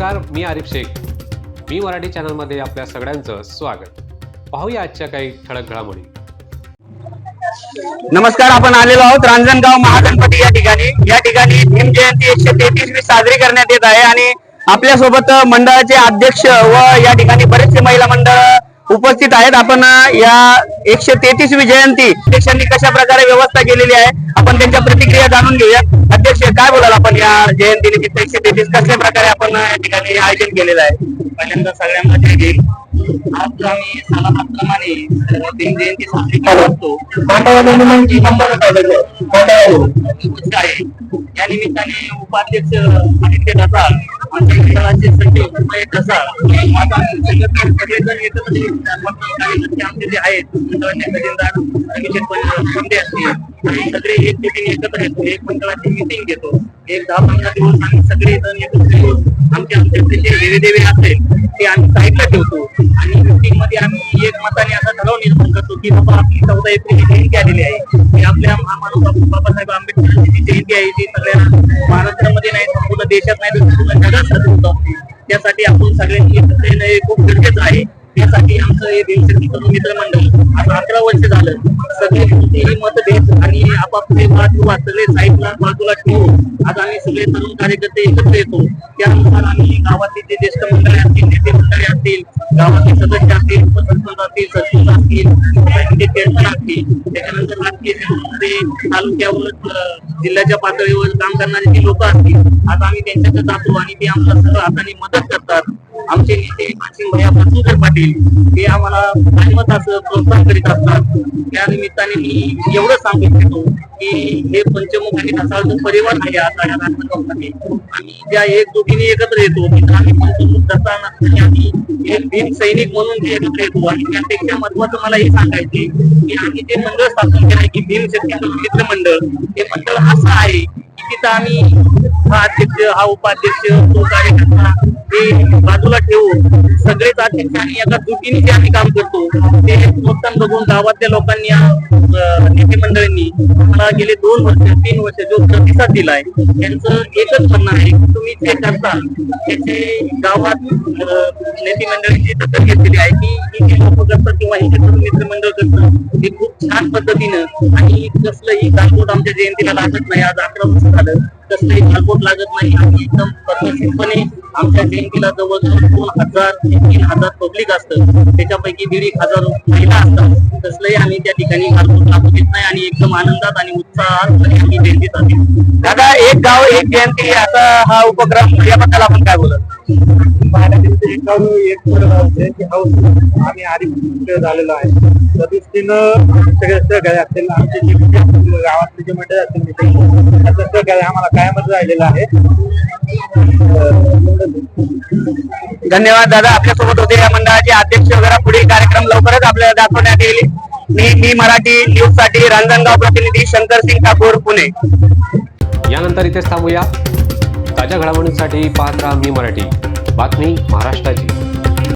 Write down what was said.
नमस्कार मी आरिफ शेख. मी मराठी चॅनलमध्ये आपल्या सगळ्यांचं स्वागत. पाहूया आजच्या काही ठळक घडामोडी. नमस्कार आपण आलेलो आहोत रांजणगाव महागणपती या ठिकाणी. या ठिकाणी भीम जयंती एकशे तेहतीसवी साजरी करण्यात येत आहे आणि आपल्यासोबत मंडळाचे अध्यक्ष व या ठिकाणी बरेचसे महिला मंडळ उपस्थित आहेत. आपण या एकशे तेहतीसवी जयंती अध्यक्षांनी कशा प्रकारे व्यवस्था केलेली आहे आपण त्यांच्या प्रतिक्रिया जाणून घेऊया. अध्यक्ष काय बोलाल आपण या जयंती निमित्त? एकशे तेहतीस कसल्या प्रकारे आपण या ठिकाणी आयोजन केलेलं आहे? पहिल्यांदा सगळ्यांना जय भीम आज आम्ही सालाबादप्रमाणे भीम जयंती साजरी करत असतो. गोष्ट आहे. या निमित्ताने उपाध्यक्ष आदित्य ढसाळ सगळे- सगळेजण आमचे जे आहेत असतील सगळे एक ठिकाणी एकत्र येतो एक मंडळाची मिटिंग घेतो एक दहा पंधरा दिवस आम्ही सगळे जण एकत्र येऊन आमचे आमचे जे असेल ते आम्ही साईडला ठेवतो. आणि मिटिंगमध्ये आम्ही एक मताने असं ठराव निर्माण करतो की बाबा आपली चौदा एप्रिल ही जयंती आलेली आहे. ही आपल्या महामानव बाबासाहेब आंबेडकरांची जयंती आहे ती सगळ्या महाराष्ट्रामध्ये नाही संपूर्ण देशात नाही तर संपूर्ण जगात साजरी होत त्यासाठी आपण सगळ्यांनी एकत्र येणं हे खूप गरजेचं आहे. त्यासाठी आमचं हे देवशक्ती तरुण मित्र मंडळ आता अकरा वर्ष झालं. सगळे आणि आपापले वादविवाद वाचले साईडला बाजूला ठेवून आज आम्ही सगळे तरुण कार्यकर्ते एकत्र येतो. त्यानुसार आम्ही गावातील जे ज्येष्ठ मंडळी असतील नेते मंडळी असतील गावातील सदस्य असतील उपसरपंच असतील सरपंच असतील सोसायटीचे चेअरमन असतील त्याच्यानंतर राजकीय तालुक्यावर जिल्ह्याच्या पातळीवर काम करणारे जे लोक असतील आज आम्ही त्यांच्याकडे जातो आणि ते आम्हाला सगळं हाताने मदत करतात. आमचे नेते मानसिंग भैया पाचूकर पाटील हे आम्हाला कायमच असं प्रोत्साहन करीत असतात. त्या निमित्ताने मी एवढं सांगू इच्छितो की हे पंचमुखी असा जो परिवार आहे आता या राजकारणामध्ये आम्ही ज्या एकजुटीने एकत्र येतो आम्ही पंचमुख ढसाळ आम्ही एक भीम सैनिक म्हणून जे एकत्र येतो. आणि त्यापेक्षा महत्वाचं मला हे सांगायचे की आम्ही जे मंडळ स्थापन केलं की भीम शक्ती मित्र मंडळ हे मंडळ असं आहे की तिथं आम्ही हा अध्यक्ष हा उपाध्यक्ष तो कार्यकर्ता हे बाजूला ठेवून सगळेच अध्यक्ष आणि एका दुटीने जे आम्ही काम करतो ते प्रोत्साहन बघून गावातल्या लोकांनी अं, नेते मंडळींनी मला गेले दोन वर्ष तीन वर्ष जो प्रतिसाद दिलाय त्यांचं एकच म्हणणं आहे की तुम्ही जे करता त्याचे गावात अं, नेते मंडळींची दखल घेतलेली आहे की ही जी लोक करतात किंवा हे जे मित्रमंडळ करतं ते खूप छान पद्धतीनं आणि कसलंही गालबोट आमच्या जयंतीला लागत नाही आज अकरा वर्ष झालं कसलंही गालबोट लागत नाही. आम्ही एकदम पद्धतशीरपणे आमच्या जयंतीला जवळजवळ दोन हजार ते तीन हजार पब्लिक असतं. त्याच्यापैकी दीड एक हजार महिला असतात. तसलंही आम्ही त्या ठिकाणी गालबोट लागू देत नाही आणि एकदम आनंदात आणि उत्साहात आम्ही जयंती साजरी दादा एक गाव एक जयंती असा हा उपक्रम याबद्दल आपण काय बोलत? आम्ही आधी झालेलो आहे. त्या दृष्टीनं सगळे सहकार्य असतील आमचे जे गावातले जे मंडळ असतील आम्हाला कायमच राहिलेलं आहे. धन्यवाद दादा आपल्यासोबत होते या मंडळाचे अध्यक्ष वगैरे. पुढील कार्यक्रम लवकरच आपल्याला दाखवण्यात येईल. मी मी मराठी न्यूजसाठी रांजणगाव प्रतिनिधी शंकर सिंग ठाकूर पुणे. यानंतर इथेच थांबूया. ताज्या घडामोडींसाठी पाहत राहा मी मराठी. बातमी महाराष्ट्राची.